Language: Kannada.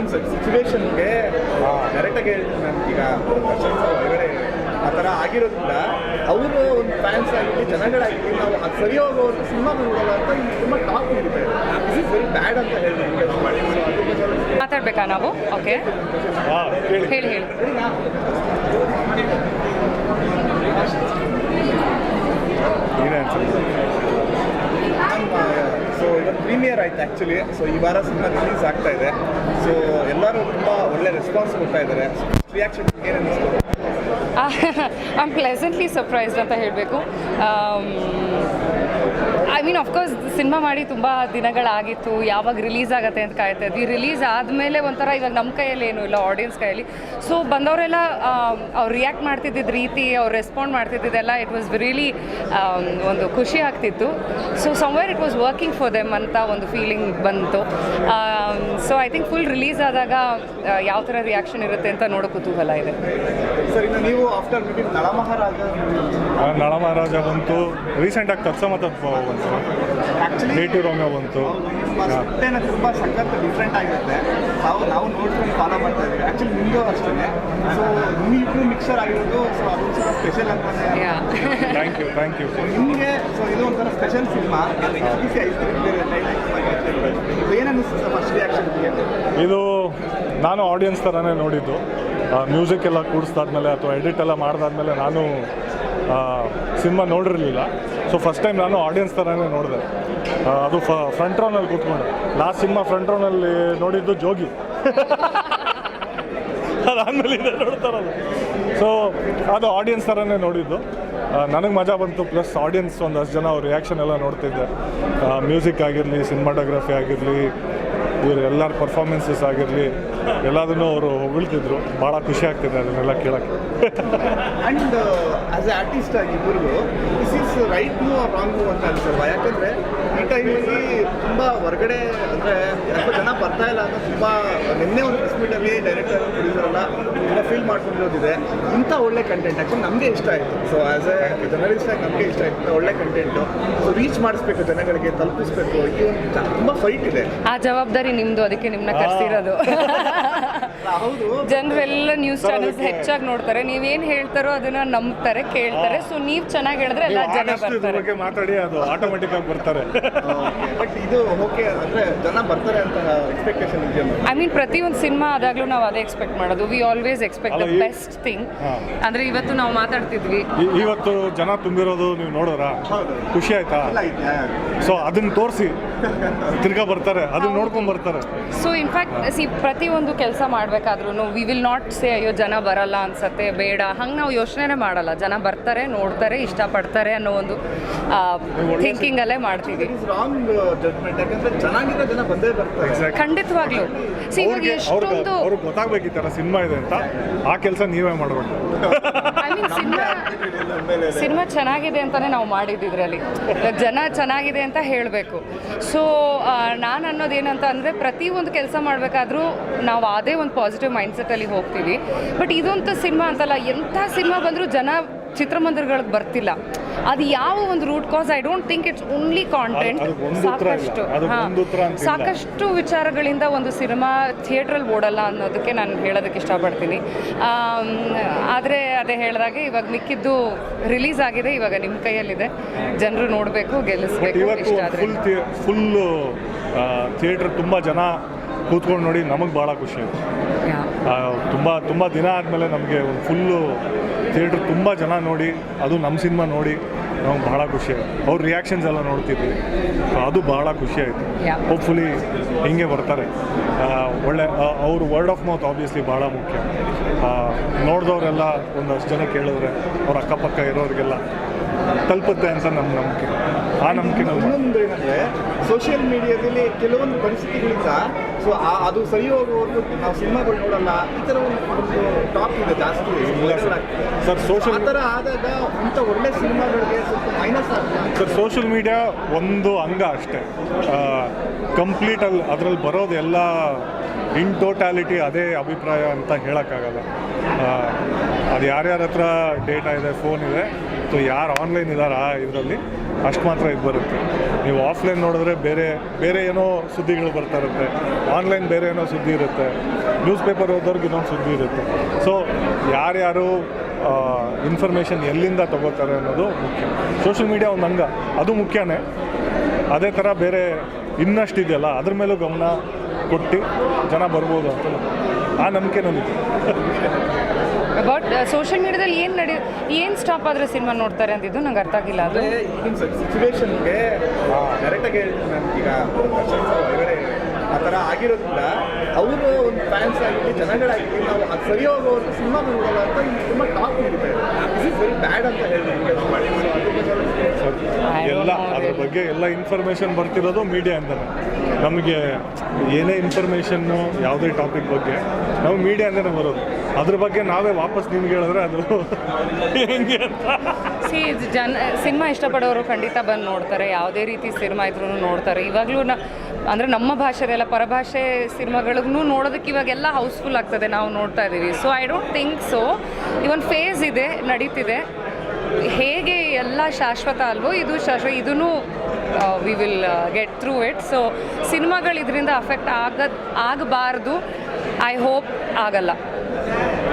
ಈಗಿನ ಸಿಚುವೇಶನ್ಗೆ ಕರೆಕ್ಟಾಗಿ ಹೇಳ್ತೀನಿ ನಾನು ಈಗ ದರ್ಶನ್ ಸರ್ ಹೊರಗಡೆ ಆ ಥರ ಆಗಿರೋದ್ರಿಂದ ಅವರು ಒಂದು ಫ್ಯಾನ್ಸ್ ಆಗಿರಲಿ ಜನಗಳಾಗಿರಲಿ ನಾವು ಅದು ಸರಿ ಹೋಗೋರು ಸಿನಿಮಾ ನೋಡೋಲ್ಲ ಅಂತ ಇಲ್ಲಿ ತುಂಬ ಟಾಪ್ ಇರುತ್ತೆ ದಿಸ್ ಇಸ್ ವೆರಿ ಬ್ಯಾಡ್ ಅಂತ ಹೇಳ್ತೀನಿ ಮಾತಾಡಬೇಕಾ ನಾವು? ಓಕೆ ಹಾಂ ಹೇಳಿ. ಹೇಳಿ ಹೇಳಿ. ಏನೇ ಅನ್ಸುತ್ತೆ. ಸೊ ಇವತ್ತು ಪ್ರೀಮಿಯರ್ ಆಯ್ತು ಆ್ಯಕ್ಚುಲಿ ಸೊ ಈ ವಾರ ಸಿನಿಮಾ ರಿಲೀಸ್ ಆಗ್ತಾ ಇದೆ. ಸೊ ಎಲ್ಲರೂ ತುಂಬ ಒಳ್ಳೆ ರೆಸ್ಪಾನ್ಸ್ ಕೊಡ್ತಾ ಇದ್ದಾರೆ. ರಿಯಾಕ್ಷನ್ ಏನು ಐ ಆಮ್ ಪ್ಲೆಸೆಂಟ್ಲಿ ಸರ್ಪ್ರೈಸ್ಡ್ ಅಂತ ಹೇಳಬೇಕು. ಐ ಮೀನ್ ಅಫ್ಕೋರ್ಸ್ ಸಿನಿಮಾ ಮಾಡಿ ತುಂಬ ದಿನಗಳಾಗಿತ್ತು. ಯಾವಾಗ ರಿಲೀಸ್ ಆಗುತ್ತೆ ಅಂತ ಕಾಯ್ತಾ ಇದ್ವಿ. ರಿಲೀಸ್ ಆದಮೇಲೆ ಒಂಥರ ಇವಾಗ ನಮ್ಮ ಕೈಯಲ್ಲಿ ಏನೂ ಇಲ್ಲ ಆಡಿಯನ್ಸ್ ಕೈಯಲ್ಲಿ. ಸೊ ಬಂದವರೆಲ್ಲ ಅವ್ರು ರಿಯಾಕ್ಟ್ ಮಾಡ್ತಿದ್ದಿದ್ದ ರೀತಿ ಅವ್ರು ರೆಸ್ಪಾಂಡ್ ಮಾಡ್ತಿದ್ದಿದ್ದೆಲ್ಲ ಇಟ್ ವಾಸ್ ರಿಯಲಿ ಒಂದು ಖುಷಿ ಆಗ್ತಿತ್ತು. So somewhere it was working for them ಅಂತ ಒಂದು ಫೀಲಿಂಗ್ ಬಂತು. So I think full release ಆದಾಗ ಯಾವ ಥರ ರಿಯಾಕ್ಷನ್ ಇರುತ್ತೆ ಅಂತ ನೋಡೋ ಕುತೂಹಲ ಇದೆ. ನೀವು ಆಫ್ಟರ್ ನಳಮಹಾರಾಜ ನಳ ಮಹಾರಾಜ ಬಂತು. ರೀಸೆಂಟಾಗಿ ತತ್ಸಮ ಮತ್ತು ಬಂತು ಆ್ಯಕ್ಚುಲಿ ನೇಟಿವ್ ರೋಮಿಯೋ ಬಂತು. ಸಟ್ಟೆನ ತುಂಬ ಸಖತ್ ಡಿಫ್ರೆಂಟ್ ಆಗಿರುತ್ತೆ. ನಾವು ನಾವು ನೋಡ್ಕೊಂಡು ಫಾಲೋ ಮಾಡ್ತಾ ಇದ್ದೀವಿ. ಆ್ಯಕ್ಚುಲಿ ನಿಮ್ಮದು ಅಷ್ಟೇ ಸೊ ನಿಮ್ಮಿಬ್ರು ಮಿಕ್ಸರ್ ಆಗಿರೋದು ಸೊ ಅದೊಂದು ಸ್ಪೆಷಲ್ ಅಂತಾನೆ. Yeah thank you thank you ನಿಮಗೆ ಸೊ ಇದು ಒಂಥರ ಸ್ಪೆಷಲ್ ಸಿನಿಮಾ ಬಿಸಿ ಐಸ್ ಕ್ರೀಮ್ ಏನು ಅನ್ನಿಸ್ತು ಫಸ್ಟ್ ರಿಯಾಕ್ಷನ್ ಇದು ನಾನು ಆಡಿಯನ್ಸ್ ಥರನೇ ನೋಡಿದ್ದು. ಮ್ಯೂಸಿಕ್ ಎಲ್ಲ ಕೂಡಿಸ್ದಾದ್ಮೇಲೆ ಅಥವಾ ಎಡಿಟ್ ಎಲ್ಲ ಮಾಡಿದಾದ್ಮೇಲೆ ನಾನು ಸಿನಿಮಾ ನೋಡಿರಲಿಲ್ಲ. ಸೊ ಫಸ್ಟ್ ಟೈಮ್ ನಾನು ಆಡಿಯನ್ಸ್ ಥರನೇ ನೋಡಿದೆ. ಅದು ಫ ಫ್ರಂಟ್ ರೋನಲ್ಲಿ ಕೂತ್ಕೊಂಡು. ಲಾಸ್ಟ್ ಸಿನಿಮಾ ಫ್ರಂಟ್ ರೋನಲ್ಲಿ ನೋಡಿದ್ದು ಜೋಗಿ. ಅದಾದಮೇಲೆ ಇದೆ ನೋಡ್ತಾರಲ್ಲ. ಸೊ ಅದು ಆಡಿಯನ್ಸ್ ಥರನೇ ನೋಡಿದ್ದು. ನನಗೆ ಮಜಾ ಬಂತು ಪ್ಲಸ್ ಆಡಿಯನ್ಸ್ ಒಂದಷ್ಟು ಜನ ಅವ್ರ ರಿಯಾಕ್ಷನ್ ಎಲ್ಲ ನೋಡ್ತಿದ್ದೆ. ಮ್ಯೂಸಿಕ್ ಆಗಿರಲಿ ಸಿನಿಮಾಟೋಗ್ರಫಿ ಆಗಿರಲಿ, ಇವ್ರ ಎಲ್ಲರ ಪರ್ಫಾರ್ಮೆನ್ಸಸ್ ಆಗಿರಲಿ, ಎಲ್ಲದನ್ನು ಅವರು ಹೊಗಳ್ತಿದ್ರು ಭಾಳ ಖುಷಿ ಆಗ್ತಿದೆ ಅದನ್ನೆಲ್ಲ ಕೇಳೋಕ್ಕೆ. ಆ್ಯಂಡ್ ಆಸ್ ಎ ಆರ್ಟಿಸ್ಟ್ ಆಗಿ ಇಬ್ಬರಿಗೂ ದಿಸ್ ಈಸ್ ರೈಟ್ ರಾಂಗ್ ಅಂತ ಅನ್ಸಲ್ವಾ? ಯಾಕಂದರೆ, ಈ ತುಂಬ ಹೊರಗಡೆ ಅಂದರೆ ಯಾಕೋ ಜನ ಬರ್ತಾ ಇಲ್ಲ ಅಂತ ತುಂಬ ನಿನ್ನೆ ಒಂದು ಪ್ರೆಸ್ ಡೈರೆಕ್ಟರ್ ಪ್ರೊಡ್ಯೂಸರ್ ಎಲ್ಲ ಫೀಲ್ ಮಾಡ್ಕೊಂಡಿರೋದಿದೆ. ಇಂಥ ಒಳ್ಳೆ ಕಂಟೆಂಟ್ ಆ್ಯಕ್ಚುಲಿ ನಮಗೆ ಇಷ್ಟ ಆಯಿತು. ಸೊ ಆ್ಯಸ್ ಎ ಜರ್ನಲಿಸ್ಟ್ ಆಗಿ ನಮಗೆ ಇಷ್ಟ ಆಯಿತು ಒಳ್ಳೆ ಕಂಟೆಂಟು ಸೊ ರೀಚ್ ಮಾಡಿಸ್ಬೇಕು ಜನಗಳಿಗೆ ತಲುಪಿಸ್ಬೇಕು ಈ ಒಂದು ತುಂಬ ಫೈಟ್ ಇದೆ. ಆ ಜವಾಬ್ದಾರಿ ನಿಮ್ದು ಅದಕ್ಕೆ ನಿಮ್ಮನ್ನ ಕರ್ಸಿರೋದು. ಹೌದು. ಜನರೆಲ್ಲ ನ್ಯೂಸ್ ಚಾನೆಲ್ಸ್ ಹೆಚ್ಚಾಗಿ ನೋಡ್ತಾರೆ. ನೀವೇನ್ ಹೇಳ್ತಾರೋ ಅದನ್ನ ನಂಬ್ತಾರೆ ಕೇಳ್ತಾರೆ. ಸೊ ನೀವ್ ಚೆನ್ನಾಗಿ ಹೇಳಿದ್ರೆ ಎಲ್ಲ ಜನ ಬರ್ತಾರೆ. ಮಾತಾಡಿ ಅದು ಆಟೋಮೆಟಿಕ್ ಆಗಿ ಬರ್ತಾರೆ. ಬಟ್ ಇದು ಓಕೆ ಅಂದ್ರೆ ಜನ ಬರ್ತಾರೆ ಅಂತ ಎಕ್ಸ್ಪೆಕ್ಟೇಷನ್ ಇದೆ ಐ ಮೀನ್ ಪ್ರತಿ ಒಂದು ಸಿನಿಮಾ ಆದಾಗ್ಲೂ ನಾವು ಅದೇ ಎಕ್ಸ್ಪೆಕ್ಟ್ ಮಾಡೋದು. We always expect the best thing. ಅಂದ್ರೆ ಇವತ್ತು ನಾವು ಮಾತಾಡ್ತಿದ್ವಿ. ಈ- ಇವತ್ತು ಜನ ತುಂಬಿರೋದು ನೀವು ನೋಡೋರ? ಖುಷಿ ಆಯ್ತಾ? ಸೊ ಅದನ್ನ ತೋರಿಸಿ. ತಿರ್ಗಾ ಬರ್ತಾರೆ ಅದನ್ನ ನೋಡ್ಕೊಂಡ್ ಬರ್ತಾರೆ. ಸೊ ಇನ್ಫ್ಯಾಕ್ಟ್ ಸಿ ಪ್ರತಿಯೊಂದು ಕೆಲಸ ಮಾಡಬೇಕಾದ್ರೂ ವಿ ವಿಲ್ ನಾಟ್ ಸೇ ಅಯ್ಯೋ ಜನ ಬರಲ್ಲ ಅನ್ಸತ್ತೆ ಬೇಡ. ಹಂಗೆ ನಾವು ಯೋಚನೆ ಮಾಡಲ್ಲ. ಜನ ಬರ್ತಾರೆ ನೋಡ್ತಾರೆ ಇಷ್ಟಪಡ್ತಾರೆ ಅನ್ನೋ ಒಂದು ಥಿಂಕಿಂಗಲ್ಲೇ ಮಾಡ್ತೀವಿ. ಚೆನ್ನಾಗಿರೋ ಜನ ಬಂದೇ ಬರ್ತಾರೆ. ಖಂಡಿತವಾಗ್ಲೂ. ಸಿ ಇವಾಗ ಅವ್ರಿಗೆ ಎಷ್ಟೊಂದು ಅವ್ರಿಗೆ ಗೊತ್ತಾಗ್ಬೇಕು ಈ ಥರ ಸಿನಿಮಾ ಇದೆ ಅಂತ? ಆ ಕೆಲಸ ನೀವೇ ಮಾಡಬೇಕು. ಐ ಮೀನ್ ಸಿನಿಮಾ ಚೆನ್ನಾಗಿದೆ ಅಂತಲೇ ನಾವು ಮಾಡಿದ್ದು ಇದರಲ್ಲಿ ಜನ ಚೆನ್ನಾಗಿದೆ ಅಂತ ಹೇಳಬೇಕು. ಸೊ ನಾನು ಅನ್ನೋದು ಏನಂತ ಅಂದರೆ ಪ್ರತಿಯೊಂದು ಕೆಲಸ ಮಾಡಬೇಕಾದ್ರೂ ನಾವು ಅದೇ ಒಂದು ಪಾಸಿಟಿವ್ ಮೈಂಡ್ಸೆಟ್ಟಲ್ಲಿ ಹೋಗ್ತೀವಿ. ಬಟ್ ಇದೊಂದು ಸಿನಿಮಾ ಅಂತಲ್ಲ, ಎಂಥ ಸಿನಿಮಾ ಬಂದರೂ ಜನ ಚಿತ್ರಮಂದಿರಗಳಿಗೆ ಬರ್ತಿಲ್ಲ. ಅದು ಯಾವ ಒಂದು route cause I don't think it's only content ಸಾಕಷ್ಟು. ಸಾಕಷ್ಟು ವಿಚಾರಗಳಿಂದ ಒಂದು ಸಿನಿಮಾ ಥಿಯೇಟ್ರಲ್ಲಿ ಓಡಲ್ಲ ಅನ್ನೋದಕ್ಕೆ ನಾನು ಹೇಳೋದಕ್ಕೆ ಇಷ್ಟಪಡ್ತೀನಿ. ಆದರೆ ಅದೇ ಹೇಳಿದಾಗೆ ಇವಾಗ ಮಿಕ್ಕಿದ್ದು ರಿಲೀಸ್ ಆಗಿದೆ ಇವಾಗ ನಿಮ್ಮ ಕೈಯಲ್ಲಿದೆ. ಜನರು ನೋಡಬೇಕು ಗೆಲ್ಲಿಸಬೇಕು ಇಷ್ಟ ಆದರೆ. ಫುಲ್ ಫುಲ್ಲು ಥಿಯೇಟ್ರ್ ತುಂಬ ಜನ ಕೂತ್ಕೊಂಡು ನೋಡಿ ನಮಗೆ ಭಾಳ ಖುಷಿ ಆಯ್ತು. ತುಂಬ ತುಂಬ ದಿನ ಆದಮೇಲೆ ನಮಗೆ ಒಂದು ಫುಲ್ಲು ಥಿಯೇಟ್ರ್ ತುಂಬ ಜನ ನೋಡಿ ಅದು ನಮ್ಮ ಸಿನಿಮಾ ನೋಡಿ ನಮ್ಗೆ ಭಾಳ ಖುಷಿ. ಆಯಿತು ಅವ್ರ ರಿಯಾಕ್ಷನ್ಸ್ ಎಲ್ಲ ನೋಡ್ತಿದ್ವಿ. ಅದು ಭಾಳ ಖುಷಿ ಆಯಿತು. ಹೋಪ್ಫುಲಿ ಹಿಂಗೆ ಬರ್ತಾರೆ. ಒಳ್ಳೆ ಅವ್ರ ವರ್ಡ್ ಆಫ್ ಮೌತ್ ಆಬ್ವಿಯಸ್ಲಿ ಭಾಳ ಮುಖ್ಯ. ನೋಡಿದವರೆಲ್ಲ ಒಂದಷ್ಟು ಜನ ಕೇಳಿದ್ರೆ ಅವ್ರ ಅಕ್ಕಪಕ್ಕ ಇರೋರಿಗೆಲ್ಲ ತಲುಪುತ್ತೆ ಅಂತ ನಮ್ಮ ನಂಬಿಕೆ. ಆ ನಂಬಿಕೆ ಇನ್ನೊಂದು ಏನಂದ್ರೆ ಸೋಷಿಯಲ್ ಮೀಡಿಯಾದಲ್ಲಿ ಕೆಲವೊಂದು ಪರಿಸ್ಥಿತಿಗಳಿಂದ ಸೊ ಅದು ಸರಿ ಹೋಗೋವರೆಗೂ ನಾವು ಸಿನಿಮಾಗಳು ನೋಡಲ್ಲ. ಈ ಥರ ಒಂದು ಟಾಪ್ ಟಾಕ್ ಇದೆ ಜಾಸ್ತಿ. ಸರ್. ಸೋಷಲ್ ಆ ಥರ ಆದಾಗ ಇಂಥ ಒಳ್ಳೆ ಸಿನಿಮಾಗಳಿಗೆ ಸ್ವಲ್ಪ ಮೈನಸ್ ಆಗ್ತದೆ ಸರ್ ಸೋಷಿಯಲ್ ಮೀಡಿಯಾ ಒಂದು ಅಂಗ ಅಷ್ಟೇ. ಕಂಪ್ಲೀಟಲ್ಲಿ ಅದರಲ್ಲಿ ಬರೋದೆಲ್ಲ ಇನ್ ಟೋಟ್ಯಾಲಿಟಿ ಅದೇ ಅಭಿಪ್ರಾಯ ಅಂತ ಹೇಳೋಕ್ಕಾಗಲ್ಲ. ಅದು ಯಾರ್ಯಾರ ಹತ್ರ ಡೇಟಾ ಇದೆ ಫೋನ್ ಇದೆ ಮತ್ತು ಯಾರು ಆನ್ಲೈನ್ ಇದ್ದಾರಾ ಇದರಲ್ಲಿ, ಅಷ್ಟು ಮಾತ್ರ ಇದು ಬರುತ್ತೆ. ನೀವು ಆಫ್ಲೈನ್ ನೋಡಿದ್ರೆ ಬೇರೆ ಬೇರೆ ಏನೋ ಸುದ್ದಿಗಳು ಬರ್ತಾ ಇರುತ್ತೆ. ಆನ್ಲೈನ್ ಬೇರೆ ಏನೋ ಸುದ್ದಿ ಇರುತ್ತೆ. ನ್ಯೂಸ್ ಪೇಪರ್ ಓದೋರ್ಗೆ ಇನ್ನೊಂದು ಸುದ್ದಿ ಇರುತ್ತೆ. ಸೊ ಯಾರ್ಯಾರು ಇನ್ಫಾರ್ಮೇಷನ್ ಎಲ್ಲಿಂದ ತಗೋತಾರೆ ಅನ್ನೋದು ಮುಖ್ಯ. ಸೋಷಿಯಲ್ ಮೀಡಿಯಾ ಒಂದು ಅಂಗ. ಅದು ಮುಖ್ಯನೇ. ಅದೇ ಥರ ಬೇರೆ ಇನ್ನಷ್ಟು ಇದೆಯಲ್ಲ, ಅದ್ರ ಮೇಲೂ ಗಮನ ಕೊಟ್ಟು ಜನ ಬರ್ಬೋದು ಅಂತ ಆ ನಂಬಿಕೆ ನನಗೆ. ಬಟ್ ಸೋಷಿಯಲ್ ಮೀಡಿಯಾದಲ್ಲಿ ಏನು ನಡೆ ಏನು ಸ್ಟಾಪ್ ಆದರೆ ಸಿನಿಮಾ ನೋಡ್ತಾರೆ ಅಂತಿದ್ದು ನಂಗೆ ಅರ್ಥ ಆಗಿಲ್ಲ ಅದು. ಈಗಿನ ಸಿಚುವೇಶನ್ಗೆ ಕರೆಕ್ಟಾಗಿ ಹೇಳ್ತೀನಿ ಈಗ ಆ ಥರ ಆಗಿರೋದ್ರಿಂದ ಅವರು ಒಂದು ಫ್ಯಾನ್ಸ್ ಆಗಿರಲಿ ಜನಗಳಾಗಿರಲಿ ನಾವು ಅದು ಸರಿ ಹೋಗೋರು ಸಿನಿಮಾ ನೋಡೋಲ್ಲ ಅಂತ ತುಂಬ top this is very bad ಅಂತ ಹೇಳಿದ್ರು ಎಲ್ಲ ಅದ್ರ ಬಗ್ಗೆ ಎಲ್ಲ ಇನ್ಫಾರ್ಮೇಷನ್ ಬರ್ತಿರೋದು ಮೀಡಿಯಾ ಅಂತಾನೆ ನಮಗೆ ಏನೇ ಇನ್ಫಾರ್ಮೇಷನ್ನು ಯಾವುದೇ ಟಾಪಿಕ್ ಬಗ್ಗೆ ನಾವು ಮೀಡಿಯಾಯಿಂದನೇ ಬರೋದು. ಅದ್ರ ಬಗ್ಗೆ ನಾವೇ ವಾಪಸ್ ನಿಮ್ಗೆ ಹೇಳಿದ್ರೆ ಅದು ಹೆಂಗೆ ಅಂತ. ಸಿ ಜನ, ಸಿನಿಮಾ ಇಷ್ಟಪಡೋರು ಖಂಡಿತ ಬಂದು ನೋಡ್ತಾರೆ. ಯಾವುದೇ ರೀತಿ ಸಿನಿಮಾ ಇದ್ರೂ ನೋಡ್ತಾರೆ. ಇವಾಗಲೂ ನ, ಅಂದರೆ ನಮ್ಮ ಭಾಷೆದೆಲ್ಲ ಪರಭಾಷೆ ಸಿನಿಮಾಗಳಿಗೂ ನೋಡೋದಕ್ಕೆ ಇವಾಗೆಲ್ಲ ಹೌಸ್ಫುಲ್ ಆಗ್ತದೆ ನಾವು ನೋಡ್ತಾ ಇದ್ದೀವಿ. So I don't think so even phase ಇದೆ, ನಡೀತಿದೆ. ಹೇಗೆ ಎಲ್ಲ ಶಾಶ್ವತ ಅಲ್ವೋ, ಇದು ಶಾಶ್ವತ ಇದೂ we will get through it so ಸಿನಿಮಾಗಳು ಇದರಿಂದ ಅಫೆಕ್ಟ್ ಆಗ ಆಗಬಾರ್ದು. ಐ ಹೋಪ್ ಆಗಲ್ಲ.